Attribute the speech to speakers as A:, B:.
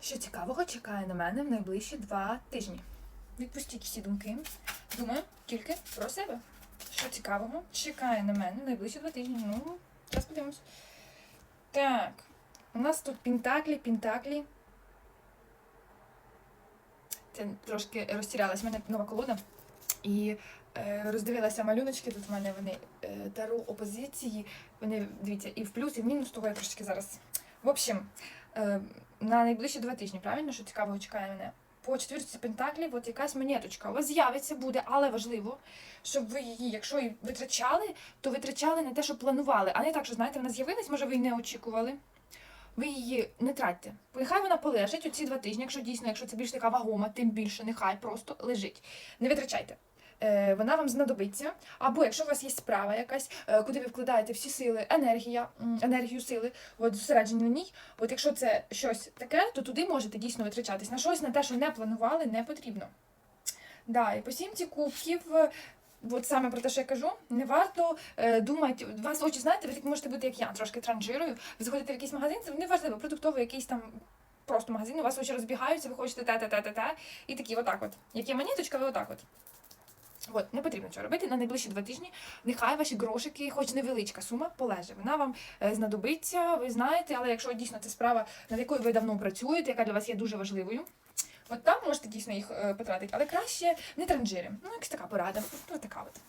A: Що цікавого чекає на мене в найближчі два тижні. Відпустіть всі думки. Думаю тільки про себе. Що цікавого чекає на мене в найближчі два тижні. Ну, зараз подивимось. Так, у нас тут пінтаклі, пінтаклі. Це трошки розтірялась. У мене нова колода. І е, роздивилася малюночки. Тут в мене вони е, таро опозиції. Вони, дивіться, і в плюс, і в мінус, того я трошки зараз. В общем, е, на найближчі два тижні, правильно, що цікавого чекає мене? По четвірці пентаклів, от якась монеточка у вас з'явиться, буде, але важливо, щоб ви її, якщо і витрачали, то витрачали не те, що планували, а не так, що знаєте, вона з'явилась, може, ви її не очікували. Ви її не тратьте. Нехай вона полежить оці два тижні, якщо дійсно, якщо це більш така вагома, тим більше нехай просто лежить. Не витрачайте. Е, вона вам знадобиться. Або якщо у вас є справа якась, е, куди ви вкладаєте всі сили, енергія, енергію сили, от зосереджені на ній. От якщо це щось таке, то туди можете дійсно витрачатись. На щось, на те, що не планували, не потрібно. Да, і по сімці кубків. От саме про те, що я кажу, не варто е, думати, у вас очі, знаєте, ви так можете бути, як я, трошки транжирую. Ви заходите в якийсь магазин, це не важливо, продуктовий якийсь там просто магазин, у вас очі розбігаються, ви хочете те, те, те, те, те, і такі, отак от. Як є монеточка, ви отак от. От, не потрібно цього робити. На найближчі два тижні нехай ваші грошики, хоч невеличка сума, полеже. Вона вам е, знадобиться, ви знаєте, але якщо дійсно це справа, над якою ви давно працюєте, яка для вас є дуже важливою, от там можете дійсно їх е, потратити, але краще не транжири. Ну, якась така порада. Ну, така от.